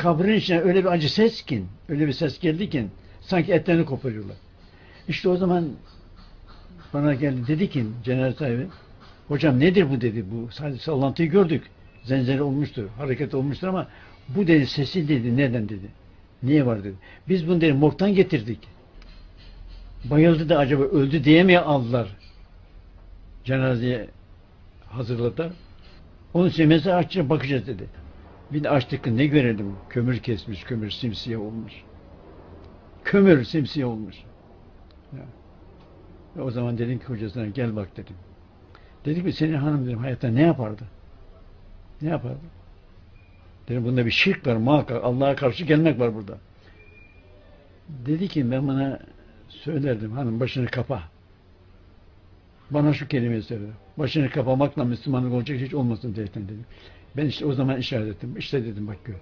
kabrin içine öyle bir acı ses ki, öyle bir ses geldi ki sanki etlerini koparıyorlar. İşte o zaman bana geldi dedi ki cenaze sahibi hocam nedir bu? dedi. Bu sadece sallantıyı gördük. Zenzeri olmuştur hareket olmuştur ama bu dedi sesi dedi neden dedi. Niye var? dedi. Biz bunu dedi morgdan getirdik. Bayıldı da acaba öldü diye mi aldılar? Cenazeye hazırladılar. Onun için mezar açacağız bakacağız dedi bir de açtık ne görelim kömür kesmiş kömür simsiyah olmuş kömür simsiyah olmuş ya. Ve o zaman dedim ki hocasına gel bak dedim. Dedi ki senin hanım dedim hayatta ne yapardı? Ne yapardı? Dedim bunda bir şirk var muhakkak. Allah'a karşı gelmek var burada. Dedi ki ben bana söylerdim hanım başını kapa. Bana şu kelimeyi söyledi. Başını kapamakla Müslümanlık olacak hiç olmasın zaten dedim. Ben işte o zaman işaret ettim. İşte dedim bak gör.